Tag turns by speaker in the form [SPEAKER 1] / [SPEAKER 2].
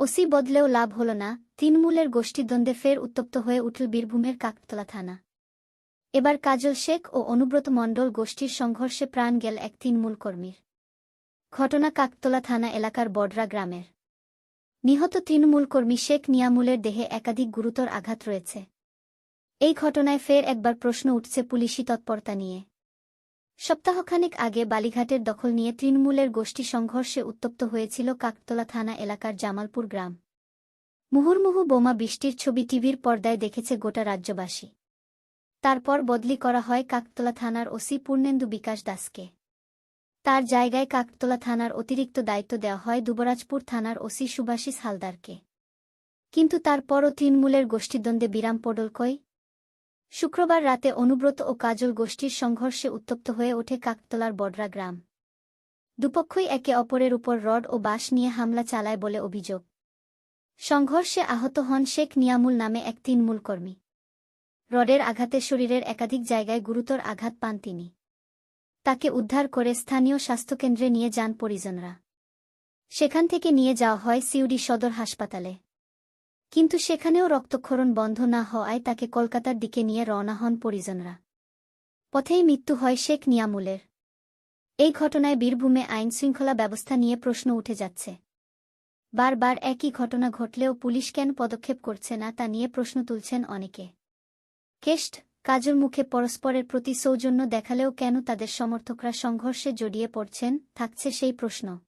[SPEAKER 1] OC বদলেও লাভ হল না, তৃণমূলের গোষ্ঠীদ্বন্দ্বে ফের উত্তপ্ত হয়ে উঠল বীরভূমের কাকতলা থানা। এবার কাজল শেখ ও অনুব্রত মণ্ডল গোষ্ঠীর সংঘর্ষে প্রাণ গেল এক তৃণমূল কর্মীর। ঘটনা কাকতলা থানা এলাকার বডরা গ্রামের। নিহত তৃণমূল কর্মী শেখ নিয়ামুলের দেহে একাধিক গুরুতর আঘাত রয়েছে। এই ঘটনায় ফের একবার প্রশ্ন উঠছে পুলিশি তৎপরতা নিয়ে। সপ্তাহখানেক আগে বালিঘাটের দখল নিয়ে তৃণমূলের গোষ্ঠী সংঘর্ষে উত্তপ্ত হয়েছিল কাকতলা থানা এলাকার জামালপুর গ্রাম। মুহুর্মুহু বোমা বৃষ্টির ছবি টিভির পর্দায় দেখেছে গোটা রাজ্যবাসী। তারপর বদলি করা হয় কাকতলা থানার ওসি পূর্ণেন্দু বিকাশ দাসকে। তার জায়গায় কাকতলা থানার অতিরিক্ত দায়িত্ব দেওয়া হয় দুবরাজপুর থানার ওসি সুভাষিস হালদারকে। কিন্তু তারপরও তৃণমূলের গোষ্ঠীদ্বন্দ্বে বিরাম পড়ল কই? শুক্রবার রাতে অনুব্রত ও কাজল গোষ্ঠীর সংঘর্ষে উত্তপ্ত হয়ে ওঠে কাকতলার বডরা গ্রাম। দুপক্ষই একে অপরের উপর রড ও বাঁশ নিয়ে হামলা চালায় বলে অভিযোগ। সংঘর্ষে আহত হন শেখ নিয়ামুল নামে এক তৃণমূল কর্মী। রডের আঘাতে শরীরের একাধিক জায়গায় গুরুতর আঘাত পান তিনি। তাকে উদ্ধার করে স্থানীয় স্বাস্থ্যকেন্দ্রে নিয়ে যান পরিজনরা। সেখান থেকে নিয়ে যাওয়া হয় সিউডি সদর হাসপাতালে। কিন্তু সেখানেও রক্তক্ষরণ বন্ধ না হওয়ায় তাকে কলকাতার দিকে নিয়ে রওনা হন পরিজনরা। পথেই মৃত্যু হয় শেখ নিয়ামুলের। এই ঘটনায় বীরভূমে আইনশৃঙ্খলা ব্যবস্থা নিয়ে প্রশ্ন উঠে যাচ্ছে। বারবার একই ঘটনা ঘটলেও পুলিশ কেন পদক্ষেপ করছে না তা নিয়ে প্রশ্ন তুলছেন অনেকে। কেষ্ট কাজল মুখে পরস্পরের প্রতি সৌজন্য দেখালেও কেন তাদের সমর্থকরা সংঘর্ষে জড়িয়ে পড়ছেন, থাকছে সেই প্রশ্ন।